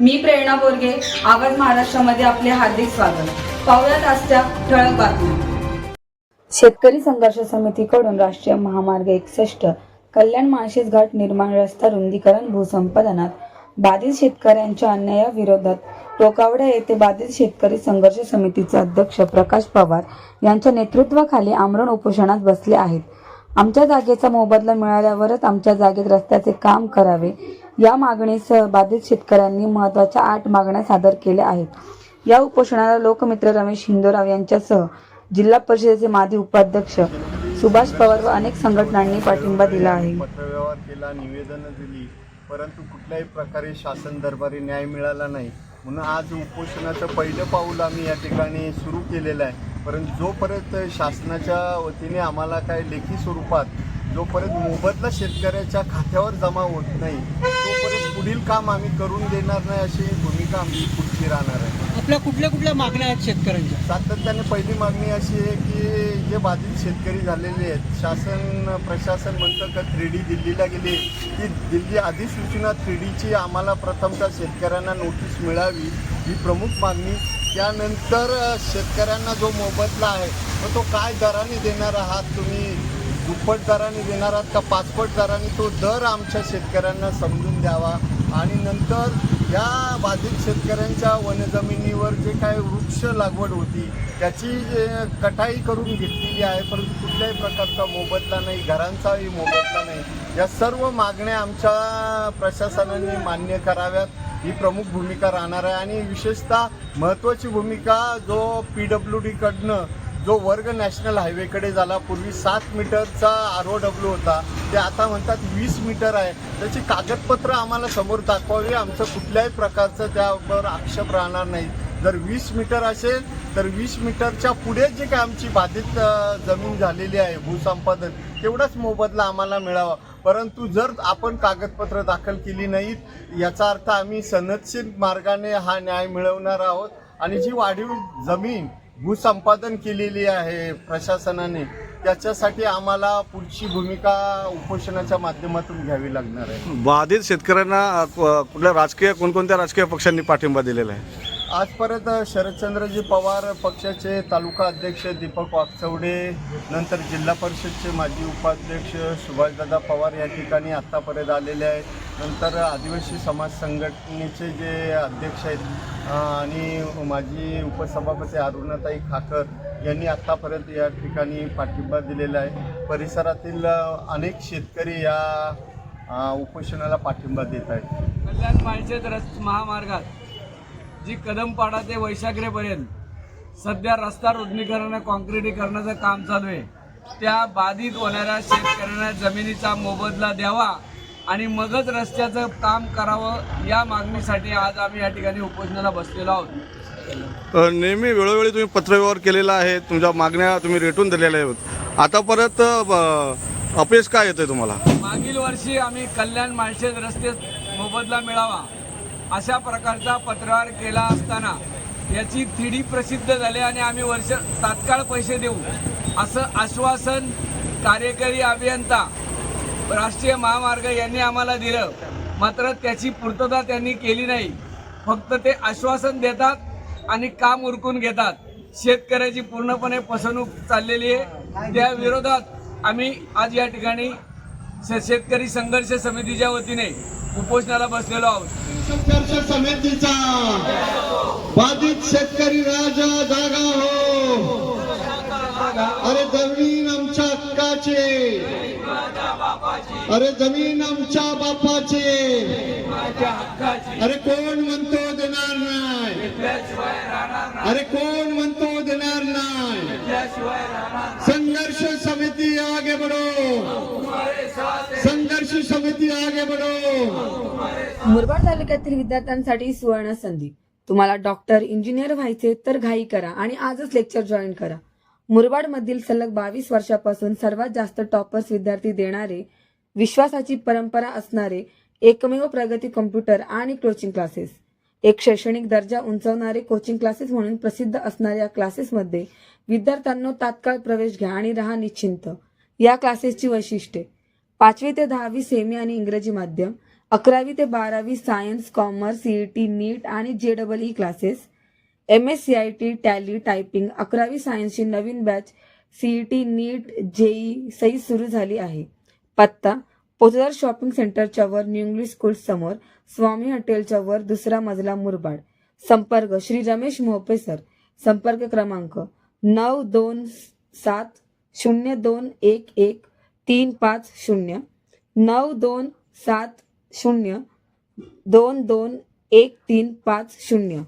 मी प्रेरणा बोरगे आवाज महाराष्ट्रामध्ये आपले हार्दिक स्वागत. पाहुयात आजच्या ठळक बातम्या. शेतकरी संघर्ष समितीकडून राष्ट्रीय महामार्ग एकसष्ट कल्याण माळशेज घाट निर्माण रस्ता रुंदीकरण भूसंपादनात बाधित शेतकऱ्यांच्या अन्यायाविरोधात टोकावडा येथे बाधित शेतकरी संघर्ष समितीचे अध्यक्ष प्रकाश पवार यांच्या नेतृत्वाखाली आमरण उपोषणात बसले आहेत. आमच्या जागेचा मोबदला मिळाल्यावरच आमच्या जागेत रस्त्याचे काम करावे या मागणीसह बाधित शेतकऱ्यांनी महत्त्वाच्या आठ मागण्या सादर केल्या आहेत. या उपोषणाला लोकमित्र रमेश हिंदोराव यांच्यासह जिल्हा परिषदेचे माजी उपाध्यक्ष सुभाष पवार व अनेक संघटनांनी पाठिंबा दिला आहे. पत्रव्यवहार केला निवेदनं दिली परंतु कुठल्याही प्रकारे शासन दरबारी न्याय मिळाला नाही. म्हणून आज उपोषणाचं पहिलं पाऊल आम्ही या ठिकाणी सुरू केलेलं आहे. परंतु जोपर्यंत शासनाच्या वतीने आम्हाला काय लेखी स्वरूपात जोपर्यंत मोबदला शेतकऱ्याच्या खात्यावर जमा होत नाही तोपर्यंत पुढील काम आम्ही करून देणार नाही अशी भूमिका आमची पुढची राहणार आहे. आपल्या कुठल्या कुठल्या मागण्या आहेत शेतकऱ्यांच्या? सातत्याने पहिली मागणी अशी आहे की जे बाधित शेतकरी झालेले आहेत शासन प्रशासन म्हणतं का थ्री डी दिल्लीला गेली ती दिल्ली अधिसूचना थ्री डीची आम्हाला प्रथमतः शेतकऱ्यांना नोटीस मिळावी ही प्रमुख मागणी. त्यानंतर शेतकऱ्यांना जो मोबदला आहे मग तो काय दराने देणार आहात तुम्ही? दुप्पट दराने देणार आहात का पाचपट दराने तो दर आमच्या शेतकऱ्यांना समजून द्यावा. आणि नंतर या बाधित शेतकऱ्यांच्या वनजमिनीवर जे काय वृक्ष लागवड होती त्याची जे कटाई करून घेतलेली आहे परंतु कुठल्याही प्रकारचा मोबदला नाही घरांचाही मोबदला नाही. या सर्व मागण्या आमच्या प्रशासनाने मान्य कराव्यात. ही प्रमुख भूमिका राहणार आहे. आणि विशेषतः महत्त्वाची भूमिका जो पी डब्ल्यू डीकडनं जो वर्ग नॅशनल हायवेकडे झाला पूर्वी सात मीटरचा आर ओ डब्ल्यू होता ते आता म्हणतात वीस मीटर आहे. त्याची कागदपत्र आम्हाला समोर दाखवावी आमचं कुठल्याही प्रकारचं त्यावर आक्षेप राहणार नाही. जर वीस मीटर असेल तर वीस मीटरच्या पुढे जे काय आमची बाधित जमीन झालेली आहे भूसंपादन तेवढाच मोबदला आम्हाला मिळावा. परंतु जर आपण कागदपत्र दाखल केली नाहीत याचा अर्थ आम्ही सनदशीर मार्गाने हा न्याय मिळवणार आहोत. आणि जी वाढीव जमीन भूसंपादन केलेली आहे प्रशासनाने त्याच्यासाठी आम्हाला पुढची भूमिका उपोषणाच्या माध्यमातून घ्यावी लागणार आहे. बाधित शेतकऱ्यांना अ, कुठल्या राजकीय कोणकोणत्या राजकीय पक्षांनी पाठिंबा दिलेला आहे? आजपर्यंत शरदचंद्रजी पवार पक्षाचे तालुका अध्यक्ष दीपक वागचवडे नंतर जिल्हा परिषदचे माजी उपाध्यक्ष सुभाषदादा पवार या ठिकाणी आत्तापर्यंत आलेले आहेत. नंतर आदिवासी समाज संघटनेचे जे अध्यक्ष आहेत आणि माजी उपसभापती अरुणाताई खाकर यांनी आत्तापर्यंत या ठिकाणी पाठिंबा दिलेला आहे. परिसरातील अनेक शेतकरी या उपोषणाला पाठिंबा देत आहेत. कल्याण माळशेज रस्त महामार्गात. जी कदमपाडा ते वैशाग्रेपर्यंत सध्या रस्ता रुंदीकरण कॉन्क्रिटीकरणाचं काम चालू आहे. त्या बाधित होणाऱ्या शेतकऱ्यांना जमिनीचा मोबदला द्यावा आणि मगच रस्त्याचं काम करावं या मागणीसाठी आज आम्ही या ठिकाणी उपोषणाला बसलेलो आहोत. नेहमी वेळोवेळी तुम्ही पत्रव्यवहार केलेला आहे तुमच्या मागण्या तुम्ही रेटून दिलेल्या आहेत. आता परत अपयश काय येतंय तुम्हाला? मागील वर्षी आम्ही कल्याण माळशेज रस्ते मोबदला मिळावा. अशा प्रकारचा पत्रव्यवहार केला असताना याची थिडी प्रसिद्ध झाली आणि आम्ही वर्ष तात्काळ पैसे देऊ असं आश्वासन कार्यकारी अभियंता राष्ट्रीय महामार्ग यांनी आम्हाला दिलं. मात्र त्याची पूर्तता त्यांनी केली नाही. फक्त ते आश्वासन देतात आणि काम उरकून घेतात. शेतकऱ्याची पूर्णपणे फसवणूक चाललेली आहे. त्या विरोधात आम्ही आज या ठिकाणी शेतकरी संघर्ष समितीच्या वतीने उपोषणाला बसलेलो आहोत. संघर्ष समितीचा बाधित शेतकरी राजा जागा हो. अरे जमीन आमच्या हक्काचे. अरे जमीन आमच्या बापाचे. अरे कोण म्हणतो देणार नाही? अरे कोण म्हणतो देणार नाही? संघर्ष समिती आगे बढ़ो. समिती आगे बढ़ो। मुरबाड तालुक्यातील विद्यार्थ्यांसाठी सुवर्ण संधी. तुम्हाला डॉक्टर इंजिनियर व्हायचे तर घाई करा आणि आजच लेक्चर जॉईन करा. मुरबाड मधील सलग बावीस वर्षापासून सर्वात जास्त टॉपर्स विद्यार्थी देणारे विश्वासाची परंपरा असणारे एकमेव प्रगती कम्प्युटर आणि कोचिंग क्लासेस एक शैक्षणिक दर्जा उंचावणारे कोचिंग क्लासेस म्हणून प्रसिद्ध असणाऱ्या क्लासेसमध्ये विद्यार्थ्यांना तात्काळ प्रवेश घ्या आणि राहा निश्चिंत. या क्लासेसची वैशिष्ट्ये. पाचवी ते दहावी सेमी आणि इंग्रजी माध्यम अकरावी ते बारावी science commerce CET NEET आणि J double E classes M S C I T tally typing अकरावी सायन्सची नवीन batch CET NEET JEE सही सुरू झाली आहे. पत्ता पोतदार शॉपिंग सेंटरच्या वर न्यू इंग्लिश स्कूल समोर स्वामी हॉटेलच्या वर दुसरा मजला मुरबाड. संपर्क श्री रमेश मोहपे सर संपर्क क्रमांक नऊ दोन सात शून्य दोन एक एक तीन पाच शून्य नऊ दोन सात शून्य दोन दोन एक तीन पाच शून्य.